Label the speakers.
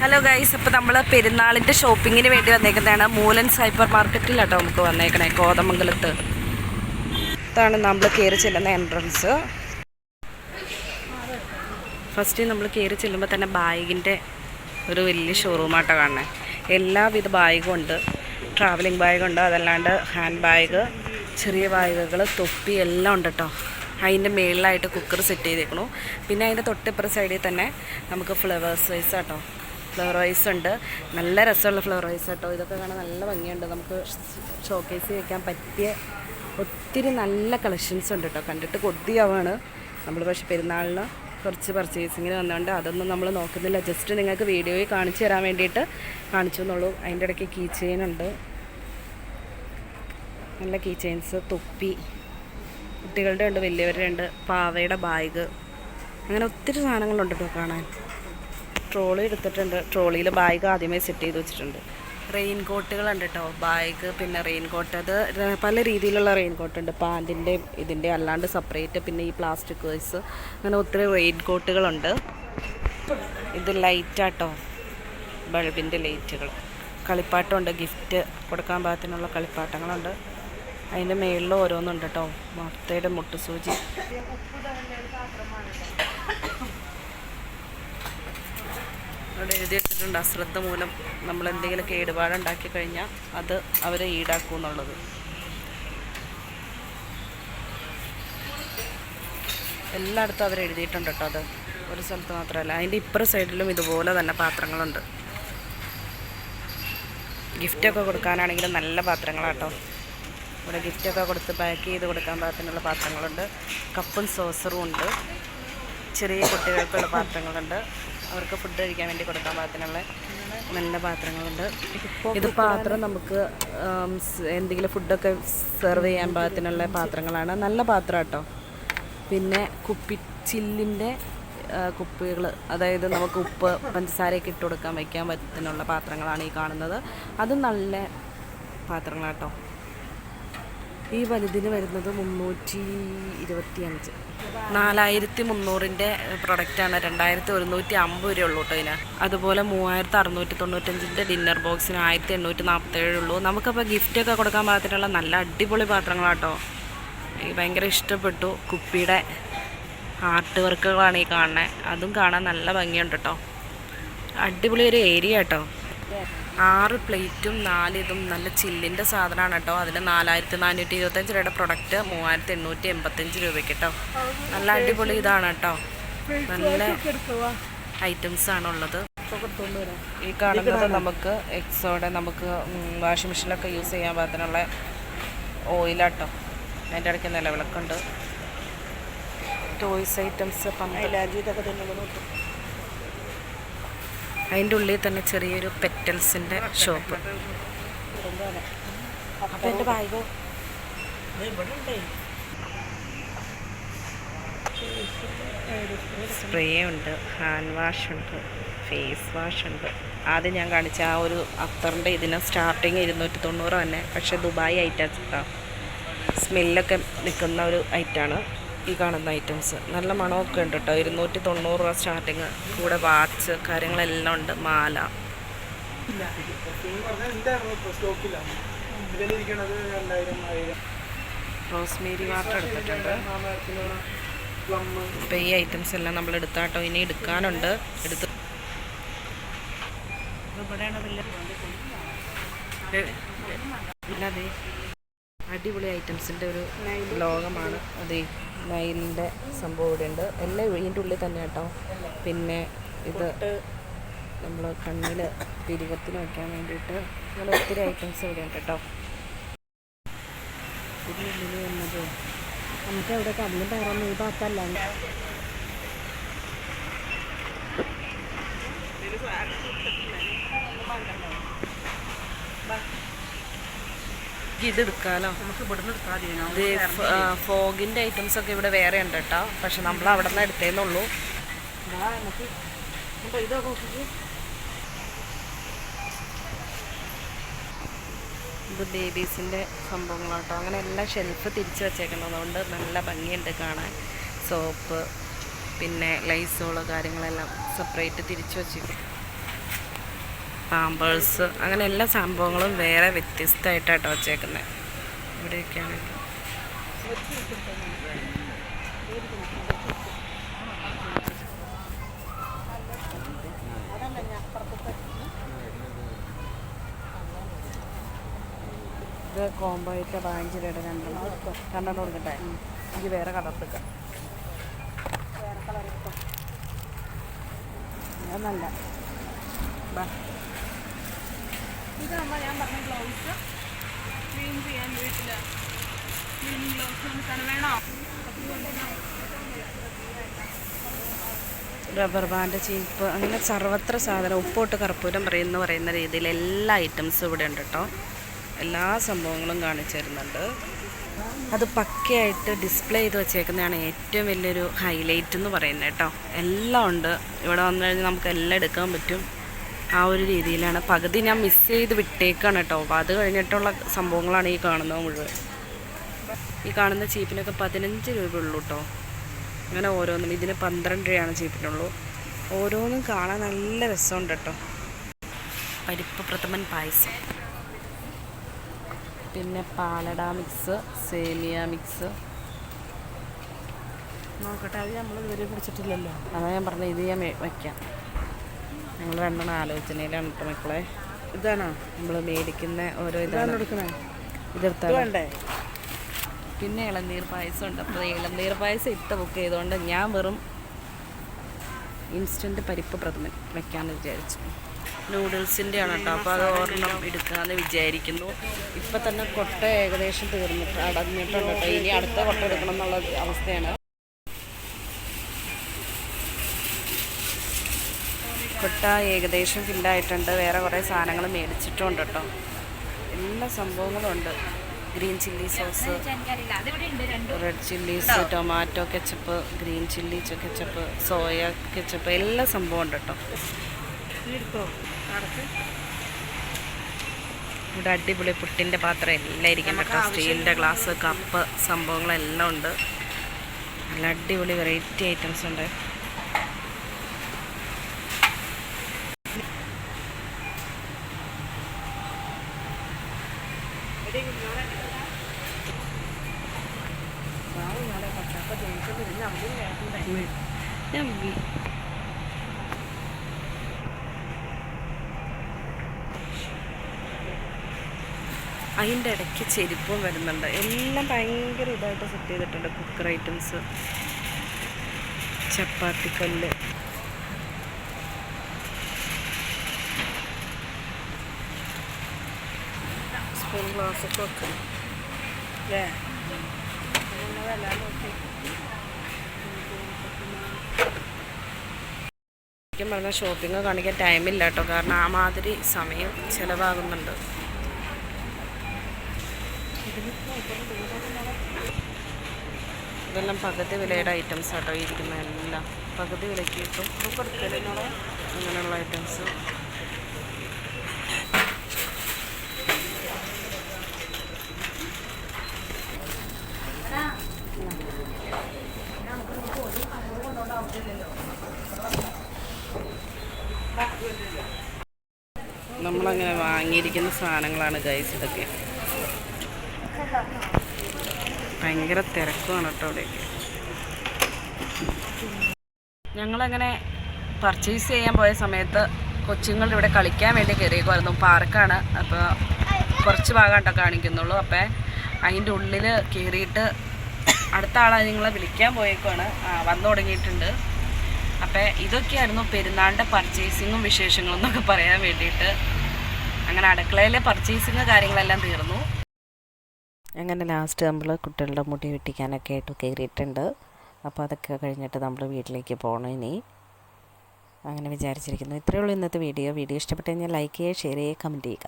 Speaker 1: Hello guys ഇപ്പം നമ്മൾ പെരുന്നാളിന്റെ ഷോപ്പിങ്ങിന് വേണ്ടി വന്നേക്കുന്നതാണ് മൂലൻ സൈബർ മാർക്കറ്റിലാട്ടോ നമുക്ക് വന്നേക്കണേ കോതമംഗലത്ത് ഇതാണ് നമ്മൾ കയറി ചെല്ലുന്ന എൻട്രൻസ് ഫസ്റ്റ് നമ്മൾ കയറി ചെല്ലുമ്പോൾ തന്നെ ബാഗിന്റെ ഒരു വലിയ ഷോറൂമാട്ടോ കാണണേ എല്ലാവിധ ബാഗും ഉണ്ട്. ട്രാവലിംഗ് ബാഗുണ്ട് അതല്ലാണ്ട് ഹാൻഡ് ബാഗ് ചെറിയ ബാഗുകൾ തൊപ്പി എല്ലാം ഉണ്ട് കേട്ടോ അതിന്റെ മേളിലായിട്ട് കുക്കർ സെറ്റ് ചെയ്തേക്കണു. പിന്നെ അതിന്റെ തൊട്ടിപ്പുറ സൈഡിൽ തന്നെ നമുക്ക് ഫ്ലവേഴ്സ് വൈസ് കേട്ടോ ഫ്ലവർ വൈസ് ഉണ്ട്. നല്ല രസമുള്ള ഫ്ലവർ വൈസ് കേട്ടോ. ഇതൊക്കെ കാണാൻ നല്ല ഭംഗിയുണ്ട്. നമുക്ക് ഷോക്കേസ് വയ്ക്കാൻ പറ്റിയ ഒത്തിരി നല്ല കളക്ഷൻസ് ഉണ്ട് കേട്ടോ. കണ്ടിട്ട് കൊതിയാവാണ്. നമ്മൾ പക്ഷേ പെരുന്നാളിന് കുറച്ച് പർച്ചേസിങ്ങിന് വന്നുകൊണ്ട് അതൊന്നും നമ്മൾ നോക്കുന്നില്ല. ജസ്റ്റ് നിങ്ങൾക്ക് വീഡിയോയിൽ കാണിച്ചു തരാൻ വേണ്ടിയിട്ട് കാണിച്ചു എന്നുള്ളൂ. അതിന്റെ ഇടയ്ക്ക് കീ ചെയിൻ ഉണ്ട്. നല്ല കീ ചെയിൻസ് തൊപ്പി കുട്ടികളുടെ ഉണ്ട് വലിയവരുടെ ഉണ്ട് പാവയുടെ ബാഗ് അങ്ങനെ ഒത്തിരി സാധനങ്ങളുണ്ട് കേട്ടോ കാണാൻ. ട്രോളി എടുത്തിട്ടുണ്ട്. ട്രോളിയിൽ ബാഗ് ആദ്യമേ സെറ്റ് ചെയ്ത് വെച്ചിട്ടുണ്ട്. റെയിൻ കോട്ടുകളുണ്ട് കേട്ടോ ബാഗ് പിന്നെ റെയിൻ കോട്ട് അത് പല രീതിയിലുള്ള റെയിൻ കോട്ട് ഉണ്ട്. പാന്റിന്റെ ഇതിന്റെ അല്ലാണ്ട് സെപ്പറേറ്റ്. പിന്നെ ഈ പ്ലാസ്റ്റിക് വേഴ്സ് അങ്ങനെ ഒത്തിരി റെയിൻ കോട്ടുകളുണ്ട് ഇത് ലൈറ്റാട്ടോ ബൾബിന്റെ ലൈറ്റുകൾ കളിപ്പാട്ടമുണ്ട് ഗിഫ്റ്റ് കൊടുക്കാൻ പാകത്തിനുള്ള കളിപ്പാട്ടങ്ങളുണ്ട്. അതിന്റെ മേളിൽ ഓരോന്നുണ്ട് കേട്ടോ മൊത്തയുടെ മുട്ടുസൂചി. അവിടെ എഴുതി വെച്ചിട്ടുണ്ട്. അശ്രദ്ധ മൂലം നമ്മൾ എന്തെങ്കിലും കേടുപാടുണ്ടാക്കി കഴിഞ്ഞാൽ അത് അവരെ ഈടാക്കും എന്നുള്ളത്. എല്ലായിടത്തും അവർ എഴുതിയിട്ടുണ്ട് കേട്ടോ അത്. ഒരു സ്ഥലത്ത് മാത്രമല്ല. അതിന്റെ ഇപ്പുറ സൈഡിലും ഇതുപോലെ തന്നെ പാത്രങ്ങളുണ്ട്. ഗിഫ്റ്റൊക്കെ കൊടുക്കാനാണെങ്കിലും നല്ല പാത്രങ്ങളാട്ടോ ഇവിടെ ഗിഫ്റ്റൊക്കെ കൊടുത്ത് പാക്ക് ചെയ്ത് കൊടുക്കാൻ പാകത്തിനുള്ള പാത്രങ്ങളുണ്ട്. കപ്പും സോസറും ഉണ്ട്. ചെറിയ കുട്ടികൾക്കുള്ള പാത്രങ്ങളുണ്ട്. അവർക്ക് ഫുഡ് കഴിക്കാൻ വേണ്ടി കൊടുക്കാൻ പാകത്തിനുള്ള നല്ല പാത്രങ്ങളുണ്ട്. ഇത് പാത്രം നമുക്ക് എന്തെങ്കിലും ഫുഡൊക്കെ സെർവ് ചെയ്യാൻ പാകത്തിനുള്ള പാത്രങ്ങളാണ്. നല്ല പാത്രം കേട്ടോ പിന്നെ കുപ്പി ചില്ലിന്റെ കുപ്പികൾ അതായത് നമുക്ക് ഉപ്പ് പഞ്ചസാരയൊക്കെ ഇട്ട് കൊടുക്കാൻ വയ്ക്കാൻ പറ്റുന്നുള്ള പാത്രങ്ങളാണ് ഈ കാണുന്നത്. അത് നല്ല പാത്രങ്ങളാട്ടോ. ഈ വലുതിന് വരുന്നത് മുന്നൂറ്റി ഇരുപത്തി അഞ്ച് നാലായിരത്തി മുന്നൂറിന്റെ പ്രൊഡക്റ്റാണ് രണ്ടായിരത്തി ഒരുന്നൂറ്റി അമ്പത് രൂപ ഉള്ളൂ കേട്ടോ ഇതിന്. അതുപോലെ മൂവായിരത്തി അറുന്നൂറ്റി തൊണ്ണൂറ്റഞ്ചിന്റെ ഡിന്നർ ബോക്സിന് ആയിരത്തി എണ്ണൂറ്റി നാൽപ്പത്തേഴ് ഉള്ളൂ നമുക്കപ്പോൾ ഗിഫ്റ്റൊക്കെ കൊടുക്കാൻ പാകത്തിനുള്ള നല്ല അടിപൊളി പാത്രങ്ങളാട്ടോ എനിക്ക് ഭയങ്കര ഇഷ്ടപ്പെട്ടു. കുപ്പിയുടെ ആർട്ട് വർക്കുകളാണ് ഈ കാണുന്നത് അതും കാണാൻ നല്ല ഭംഗിയുണ്ട് കേട്ടോ. അടിപൊളി ഒരു ഏരിയ കേട്ടോ. ആറ് പ്ലേറ്റും നാല് ഇതും നല്ല ചില്ലിന്റെ സാധനമാണ് കേട്ടോ. അതിൽ നാലായിരത്തി നാനൂറ്റി ഇരുപത്തഞ്ച് രൂപയുടെ പ്രൊഡക്റ്റ് മൂവായിരത്തി എണ്ണൂറ്റി എൺപത്തഞ്ച് രൂപയ്ക്ക് കേട്ടോ. നല്ല അടിപൊളി ഇതാണ് കേട്ടോ. നല്ല ഐറ്റംസ് ആണ് ഉള്ളത്. ഈ കാണുന്നത് നമുക്ക് എക്സോടെ നമുക്ക് വാഷിംഗ് മെഷീനിലൊക്കെ യൂസ് ചെയ്യാൻ പാകത്തിനുള്ള ഓയിലാട്ടോ അതിന്റെ ഇടയ്ക്ക് നിലവിളക്കുണ്ട്. ടോയ്സ് ഐറ്റംസ് അതിന്റെ ഉള്ളിൽ തന്നെ ചെറിയൊരു പെറ്റൽസിന്റെ ഷോപ്പ്. സ്പ്രേ ഉണ്ട് ഹാൻഡ് വാഷ് ഉണ്ട് ഫേസ് വാഷ് ഉണ്ട്. ആദ്യം ഞാൻ കാണിച്ച ആ ഒരു അത്തറിന്റെ ഇതിന് സ്റ്റാർട്ടിങ് ഇരുന്നൂറ്റി തൊണ്ണൂറ് തന്നെ. പക്ഷേ ദുബായ് കേട്ടോ സ്മെല്ലൊക്കെ നിൽക്കുന്ന ഒരു ഐറ്റാണ് ഈ കാണുന്ന ഐറ്റംസ് നല്ല മണമൊക്കെ ഉണ്ട് കേട്ടോ ഇരുന്നൂറ്റി തൊണ്ണൂറ് രൂപ സ്റ്റാർട്ടിങ് കൂടെ വാച്ച് കാര്യങ്ങളെല്ലാം ഉണ്ട്. മാല. റോസ്മേരി വാട്ടർ എടുത്തിട്ടുണ്ട്. അപ്പോൾ ഈ ഐറ്റംസ് എല്ലാം നമ്മൾ എടുത്താട്ടോ. ഇനി എടുക്കാനുണ്ട്. എടുത്ത് അടിപൊളി ഐറ്റംസിന്റെ ഒരു ലോകമാണ് അതെ. നൈലിന്റെ സംഭവം ഇവിടെ ഉണ്ട് എല്ലാം ഇതിന്റെ ഉള്ളിൽ തന്നെ കേട്ടോ. പിന്നെ ഇത് നമ്മൾ കണ്ണിൽ പിരിവത്തിന് വയ്ക്കാൻ വേണ്ടിയിട്ട് അങ്ങനെ ഒത്തിരി ഐറ്റംസ് ഇവിടെ ഉണ്ട് കേട്ടോ. ഇതിനുള്ളിൽ വന്നത്. നമുക്ക് അവിടെ കണ്ണിന്റെ പകരം ഈ ഭാഗത്തല്ല ഇത് എടുക്കാലോ
Speaker 2: നമുക്ക് ഇവിടുന്ന് എടുക്കാതെ
Speaker 1: ഫോഗിന്റെ ഫോഗിന്റെ ഐറ്റംസ് ഒക്കെ ഇവിടെ വേറെ ഉണ്ട് കേട്ടോ. പക്ഷെ നമ്മൾ അവിടെ നിന്ന് എടുത്തേന്നുള്ളൂ ഇത് ബേബീസിന്റെ സംഭവങ്ങളാട്ടോ അങ്ങനെ എല്ലാം ഷെൽഫ് തിരിച്ചു വെച്ചേക്കുന്നതുകൊണ്ട് നല്ല ഭംഗിയുണ്ട് കാണാൻ. സോപ്പ് പിന്നെ ലൈസോൾ കാര്യങ്ങളെല്ലാം സെപ്പറേറ്റ് തിരിച്ചു വെച്ചിരിക്കും പാമ്പേഴ്സ് അങ്ങനെ എല്ലാ സംഭവങ്ങളും വേറെ വ്യത്യസ്തമായിട്ടാട്ടോ വച്ചേക്കുന്നത് ഇവിടെയൊക്കെയാണ്. ഇത് കോംബോ ഇട്ട പതിനഞ്ച് രൂപയുടെ രണ്ടെണ്ണം. രണ്ടെണ്ണം കൊടുക്കട്ടെ എനിക്ക് വേറെ കളർ എടുക്കാം നല്ല. നല്ല ബാ
Speaker 3: നമ്മൾ ഞാൻ പറഞ്ഞ ഗ്ലൗസ് ക്ലീൻ ചെയ്യാൻ വീട്ടിൽ ക്ലീനിങ് ഗ്ലൗസ് നമുക്ക് വേണോ?
Speaker 1: റബ്ബർ ബാൻഡ് ചീപ്പ് അങ്ങനെ സർവത്ര സാധനം ഉപ്പോട്ട് കർപ്പൂരം പറയുന്ന പറയുന്ന രീതിയിൽ എല്ലാ ഐറ്റംസും ഇവിടെ ഉണ്ട് കേട്ടോ എല്ലാ സംഭവങ്ങളും കാണിച്ചു തരുന്നുണ്ട് അത് പക്കയായിട്ട് ഡിസ്പ്ലേ ചെയ്ത് വെച്ചേക്കുന്നതാണ് ഏറ്റവും വലിയൊരു ഹൈലൈറ്റ് എന്ന് പറയുന്നത് കേട്ടോ എല്ലാം ഉണ്ട്. ഇവിടെ വന്നു കഴിഞ്ഞാൽ നമുക്ക് എല്ലാം എടുക്കാൻ പറ്റും. ആ ഒരു രീതിയിലാണ്. പകുതി ഞാൻ മിസ് ചെയ്ത് വിട്ടേക്കാണ് കേട്ടോ. അപ്പോൾ അത് കഴിഞ്ഞിട്ടുള്ള സംഭവങ്ങളാണ് ഈ കാണുന്നത് മുഴുവൻ. ഈ കാണുന്ന ചീപ്പിനൊക്കെ പതിനഞ്ച് രൂപ ഉള്ളൂ കേട്ടോ. അങ്ങനെ ഓരോന്നും. ഇതിന് പന്ത്രണ്ട് രൂപയാണ് ചീപ്പിനുള്ളൂ. ഓരോന്നും കാണാൻ നല്ല രസമുണ്ട് കേട്ടോ. പരിപ്പ് പ്രഥമൻ പായസം. പിന്നെ പാലട മിക്സ് സേമിയ മിക്സ് നോക്കട്ടെ അത് നമ്മൾ ഇതുവരെ പിടിച്ചിട്ടില്ലല്ലോ അതാ ഞാൻ പറഞ്ഞത്. ഇത് ഞാൻ വയ്ക്കാം ഞങ്ങൾ രണ്ടെണ്ണം ആലോചനയിലാണ് കേട്ടോ മക്കളെ.
Speaker 2: ഇതാണോ?
Speaker 1: നമ്മൾ മേടിക്കുന്ന ഓരോ
Speaker 2: ഇതാണ്
Speaker 1: ഇതെടുത്താൽ
Speaker 2: വേണ്ടേ?
Speaker 1: പിന്നെ ഇളനീർ പായസം ഉണ്ട്. അപ്പോൾ ഇളനീർ പായസം ഇട്ട് ബുക്ക് ചെയ്തുകൊണ്ട് ഞാൻ വെറും ഇൻസ്റ്റന്റ് പരിപ്പ് പ്രഥമൻ വെക്കാമെന്ന് വിചാരിച്ചു. നൂഡിൽസിന്റെ ആണ് കേട്ടോ. അപ്പോൾ അത് ഒരെണ്ണം എടുക്കാമെന്ന് വിചാരിക്കുന്നു. ഇപ്പം തന്നെ കൊട്ട ഏകദേശം തീർന്നിട്ട് അടഞ്ഞിട്ടുണ്ട് കേട്ടോ. ഇനി അടുത്ത കൊട്ട എടുക്കണം എന്നുള്ള അവസ്ഥയാണ്. കൊട്ട ഏകദേശം ഫില്ലായിട്ടുണ്ട്. വേറെ കുറേ സാധനങ്ങൾ മേടിച്ചിട്ടുണ്ട് കേട്ടോ. എല്ലാ സംഭവങ്ങളും ഉണ്ട് green chilli sauce red chillies tomato ketchup green chilli ketchup soya ketchup എല്ലാ സംഭവം ഉണ്ട് കേട്ടോ. ഇവിടെ അടിപൊളി പുട്ടിന്റെ പാത്രം എല്ലാം ഇരിക്കും കേട്ടോ. സ്റ്റീലിന്റെ ഗ്ലാസ് കപ്പ് സംഭവങ്ങളെല്ലാം ഉണ്ട്. നല്ല അടിപൊളി വെറൈറ്റി ഐറ്റംസ് ഉണ്ട്. അതിന്റെ ഇടയ്ക്ക് ചെരുപ്പും വരുന്നുണ്ട്. എല്ലാം ഭയങ്കര ഇതായിട്ട് സെറ്റ് ചെയ്തിട്ടുണ്ട്. കുക്കർ ഐറ്റംസ് ചപ്പാത്തിക്കല്ല്.
Speaker 2: സ്പൂൺ glass ഒക്കെ വെക്കണം അല്ലേ
Speaker 1: ശരിക്കും പറഞ്ഞാൽ ഷോപ്പിംഗ് കാണിക്കാൻ ടൈമില്ല കേട്ടോ കാരണം ആ മാതിരി സമയം ചിലവാകുന്നുണ്ട്. ഇതെല്ലാം പകുതി വിലയുടെ ഐറ്റംസ് ആട്ടോ ഈ ഇരിക്കുന്ന എല്ലാം പകുതി വിലയ്ക്ക് കിട്ടും അങ്ങനെയുള്ള ഐറ്റംസ് നമ്മളങ്ങനെ വാങ്ങിയിരിക്കുന്ന സാധനങ്ങളാണ് ഗൈസ് ഇതൊക്കെ. ഭയങ്കര തിരക്കുമാണ് കേട്ടോ അവിടെയൊക്കെ ഞങ്ങളങ്ങനെ പർച്ചേസ് ചെയ്യാൻ പോയ സമയത്ത് കൊച്ചുങ്ങൾ ഇവിടെ കളിക്കാൻ വേണ്ടി കയറിയേക്കുമായിരുന്നു പാർക്കാണ്. അപ്പോൾ കുറച്ച് ഭാഗം കേട്ടോ കാണിക്കുന്നുള്ളൂ. അപ്പോൾ അതിന്റെ ഉള്ളിൽ കയറിയിട്ട് അടുത്ത ആളെ നിങ്ങളെ വിളിക്കാൻ പോയേക്കുവാണ്. വന്നു തുടങ്ങിയിട്ടുണ്ട്. അപ്പോൾ ഇതൊക്കെയായിരുന്നു പെരുന്നാളിന്റെ പർച്ചേസിങ്ങും വിശേഷങ്ങളും എന്നൊക്കെ പറയാൻ വേണ്ടിയിട്ട് അങ്ങനെ അടുക്കളയിലെ പർച്ചേസിങ് കാര്യങ്ങളെല്ലാം തീർന്നു. അങ്ങനെ ലാസ്റ്റ് നമ്മൾ കുട്ടികളുടെ മുടി വെട്ടിക്കാനൊക്കെ ആയിട്ട് കയറിയിട്ടുണ്ട്. അപ്പോൾ അതൊക്കെ കഴിഞ്ഞിട്ട് നമ്മൾ വീട്ടിലേക്ക് പോകണം ഇനി. അങ്ങനെ വിചാരിച്ചിരിക്കുന്നു. ഇത്രയേ ഉള്ളൂ ഇന്നത്തെ വീഡിയോ വീഡിയോ ഇഷ്ടപ്പെട്ടു കഴിഞ്ഞാൽ ലൈക്ക് ചെയ്യുക ഷെയർ ചെയ്യുക കമന്റ് ചെയ്യുക.